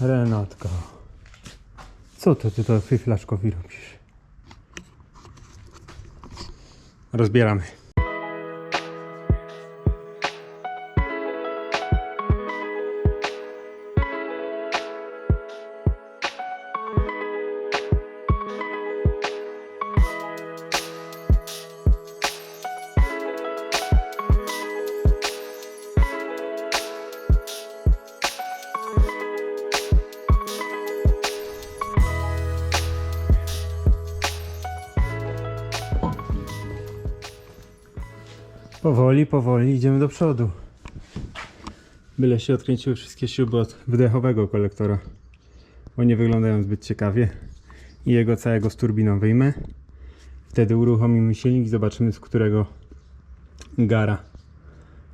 Renatka. Co to ty to fiflaszkowi robisz? Rozbieramy. Powoli, powoli idziemy do przodu. Byle się odkręciły wszystkie śruby od wydechowego kolektora, bo nie wyglądają zbyt ciekawie. I jego całego z turbiną wyjmę. Wtedy uruchomimy silnik i zobaczymy z którego gara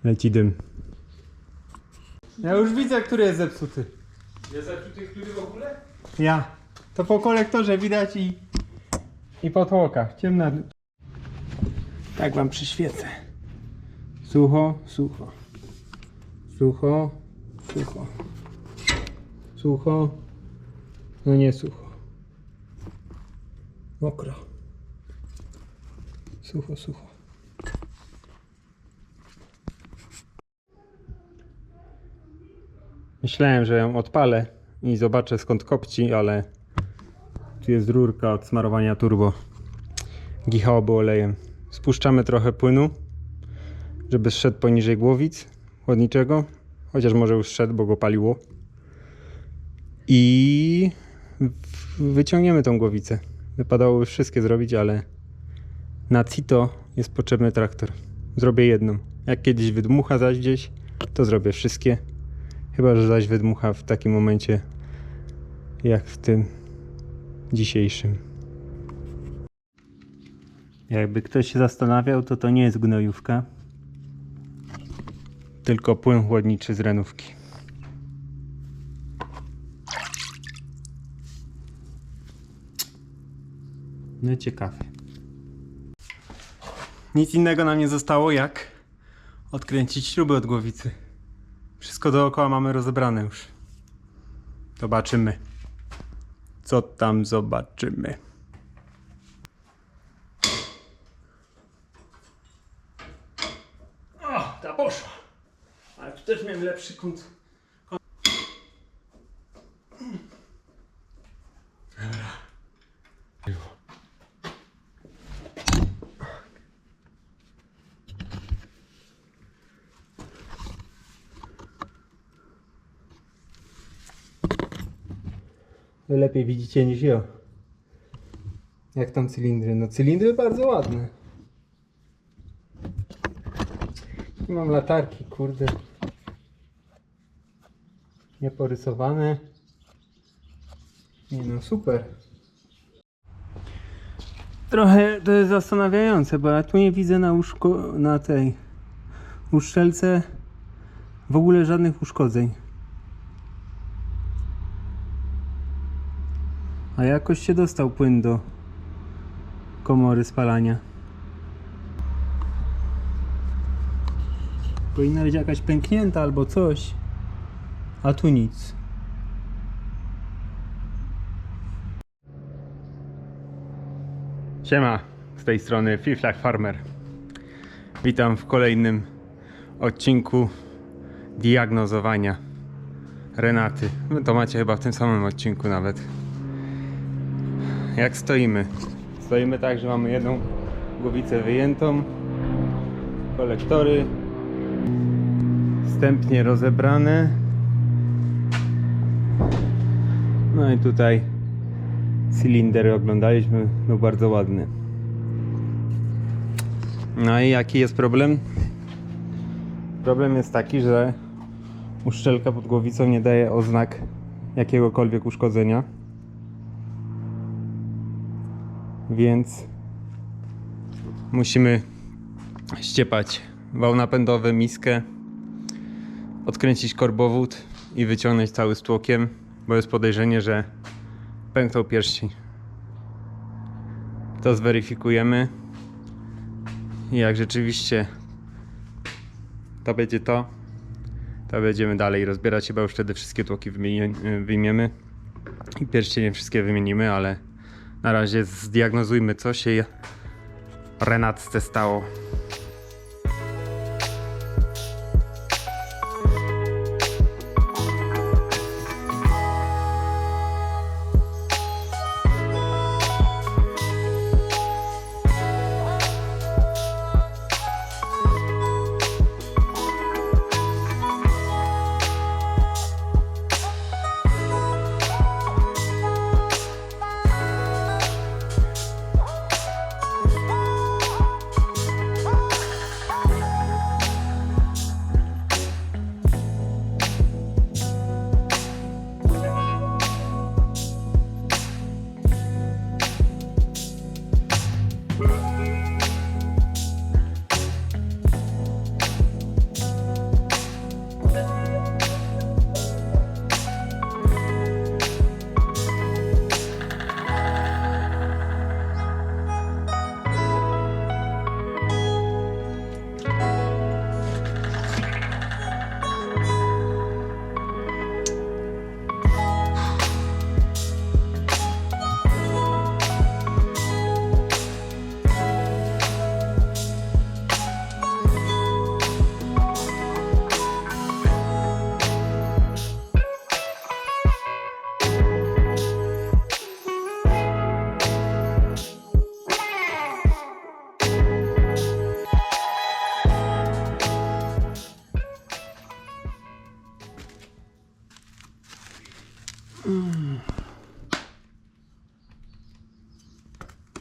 leci dym. Ja już widzę, który jest zepsuty. Jest zepsuty który w ogóle? Ja. To po kolektorze widać i, i po tłokach. Ciemna. Tak wam przyświecę. Sucho, sucho. Sucho, sucho. Sucho. No nie sucho. Mokro. Sucho, sucho. Myślałem, że ją odpalę i zobaczę skąd kopci, ale tu jest rurka od smarowania turbo. Gichałoby olejem. Spuszczamy trochę płynu, żeby zszedł poniżej głowic chłodniczego. Chociaż może już szedł, bo go paliło. I wyciągniemy tą głowicę. Wypadało już wszystkie zrobić, ale na CITO jest potrzebny traktor. Zrobię jedną. Jak kiedyś wydmucha zaś gdzieś, to zrobię wszystkie. Chyba, że zaś wydmucha w takim momencie jak w tym dzisiejszym. Jakby ktoś się zastanawiał, to to nie jest gnojówka, tylko płyn chłodniczy z renówki. No ciekawe. Nic innego nam nie zostało jak odkręcić śruby od głowicy. Wszystko dookoła mamy rozebrane już. Zobaczymy. Co tam zobaczymy? O, ta poszła. Ale tu też miałem lepszy kąt. kąt. Dobra. Wy lepiej widzicie niż ja. Jak tam cylindry? No cylindry bardzo ładne. Nie mam latarki, kurde. Nieporysowane. Nie no, super. Trochę to jest zastanawiające, bo ja tu nie widzę na, na tej uszczelce w ogóle żadnych uszkodzeń. A jakoś się dostał płyn do komory spalania. Powinna być jakaś pęknięta albo coś. A tu nic. Siema, z tej strony Fiflach Farmer. Witam w kolejnym odcinku diagnozowania Renaty. Wy to macie chyba w tym samym odcinku nawet jak stoimy. Stoimy tak, że mamy jedną głowicę wyjętą, kolektory wstępnie rozebrane. No i tutaj cylinder oglądaliśmy, był bardzo ładny. No i jaki jest problem? Problem jest taki, że uszczelka pod głowicą nie daje oznak jakiegokolwiek uszkodzenia. więc musimy ściepać wał napędowy, miskę, odkręcić korbowód i wyciągnąć cały z tłokiem, bo jest podejrzenie, że pęknął pierścień. To zweryfikujemy jak rzeczywiście to będzie to, To będziemy dalej rozbierać, chyba już wtedy wszystkie tłoki wyjmiemy i pierścienie wszystkie wymienimy, ale na razie zdiagnozujmy co się Renatce stało.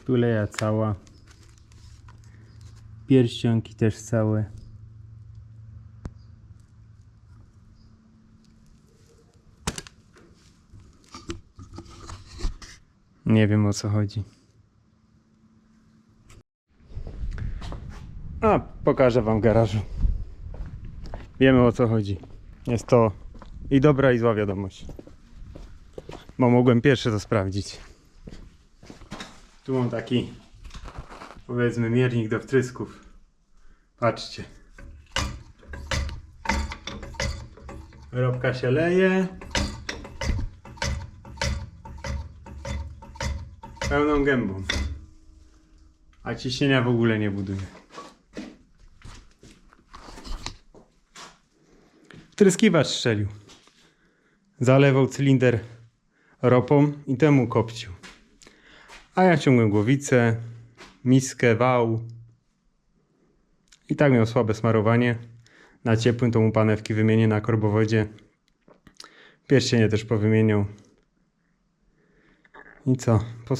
Tuleja cała. Pierścionki też całe. Nie wiem o co chodzi. A, pokażę wam garażu. Wiemy o co chodzi. Jest to i dobra i zła wiadomość. Bo mogłem pierwszy to sprawdzić. Tu mam taki, powiedzmy, miernik do wtrysków. Patrzcie. Robka się leje. Pełną gębą. A ciśnienia w ogóle nie buduje. Wtryskiwacz strzelił. Zalewał cylinder ropą i temu kopcił. A ja ciągłem głowicę, miskę, wał. I tak miał słabe smarowanie. Na ciepłym to mu panewki wymienię na korbowodzie. Pierścienie też powymieniał. I co? Po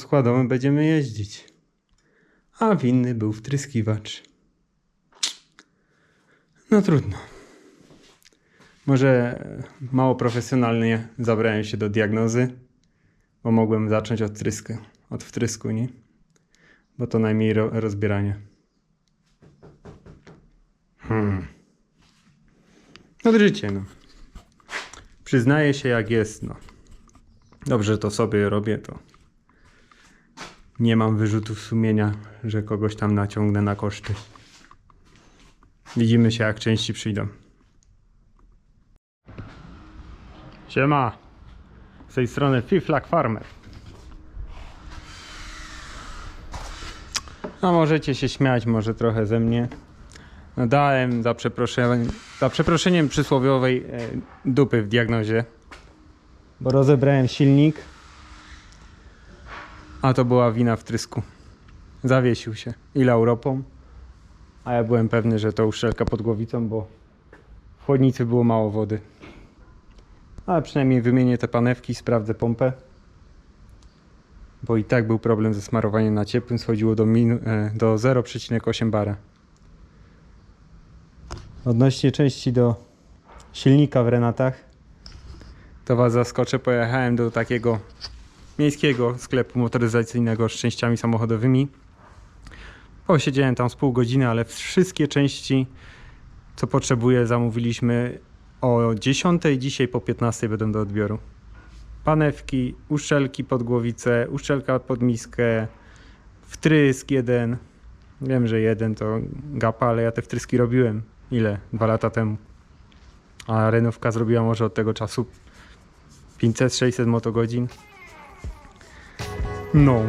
będziemy jeździć. A winny był wtryskiwacz. No trudno. Może mało profesjonalnie zabrałem się do diagnozy, bo mogłem zacząć od trysku, od wtrysku, nie? Bo to najmniej ro-. Hmm. No życie, no. Przyznaję się jak jest, no. Dobrze to sobie robię, to nie mam wyrzutów sumienia, że kogoś tam naciągnę na koszty. Widzimy się jak części przyjdą. Siema. Z tej strony Fiflak Farmer. No możecie się śmiać może trochę ze mnie. No dałem za przeproszeniem, za przeproszeniem przysłowiowej e, dupy w diagnozie. Bo rozebrałem silnik. A to była wina wtrysku. Zawiesił się. I lał ropą. A ja byłem pewny, że to uszczelka pod głowicą, bo w chłodnicy było mało wody. Ale przynajmniej wymienię te panewki, sprawdzę pompę. Bo i tak był problem ze smarowaniem na ciepłym, schodziło do, e, do 0,8 bara. Odnośnie części do silnika w Renatach, to Was zaskoczę, pojechałem do takiego miejskiego sklepu motoryzacyjnego z częściami samochodowymi. Posiedziałem tam z pół godziny, ale wszystkie części, co potrzebuję, zamówiliśmy o 10. Dzisiaj po 15 będą do odbioru. Panewki, uszczelki pod głowicę, uszczelka pod miskę, wtrysk jeden. Wiem, że jeden to gapa, ale ja te wtryski robiłem. Ile? Dwa lata temu. A renówka zrobiła może od tego czasu 500-600 motogodzin. No.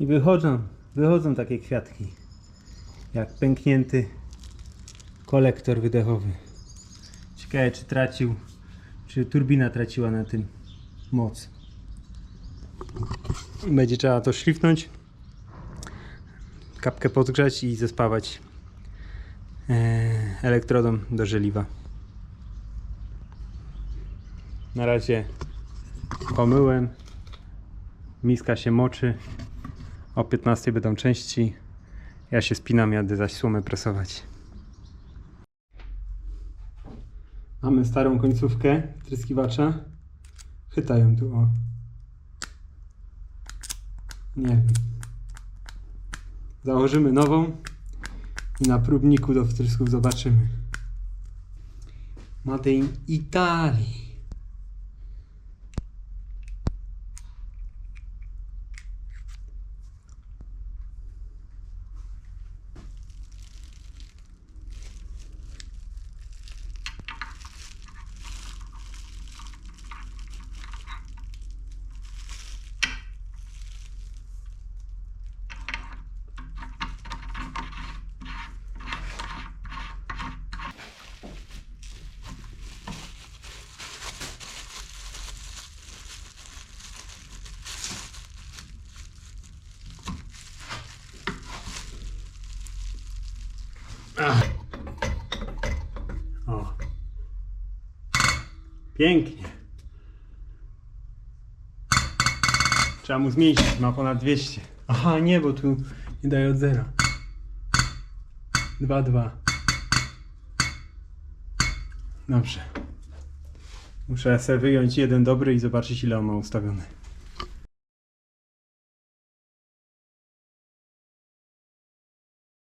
I wychodzą, wychodzą takie kwiatki. Jak pęknięty kolektor wydechowy. Ciekawe czy tracił, czy turbina traciła na tym moc. Będzie trzeba to szlifnąć, kapkę podgrzać i zespawać e, elektrodą do żeliwa. Na razie pomyłem. Miska się moczy. O 15 będą części. Ja się spinam, jadę zaś słomę presować. Mamy starą końcówkę tryskiwacza. Chytają tu o. Nie wiem. Założymy nową i na próbniku do wtrysków zobaczymy. Made in Italy. O. Pięknie. Trzeba mu zmniejszyć, ma ponad 200. Aha, nie, bo tu nie daje od zera. 2,2. Dobrze. Muszę sobie wyjąć jeden dobry i zobaczyć ile on ma ustawiony.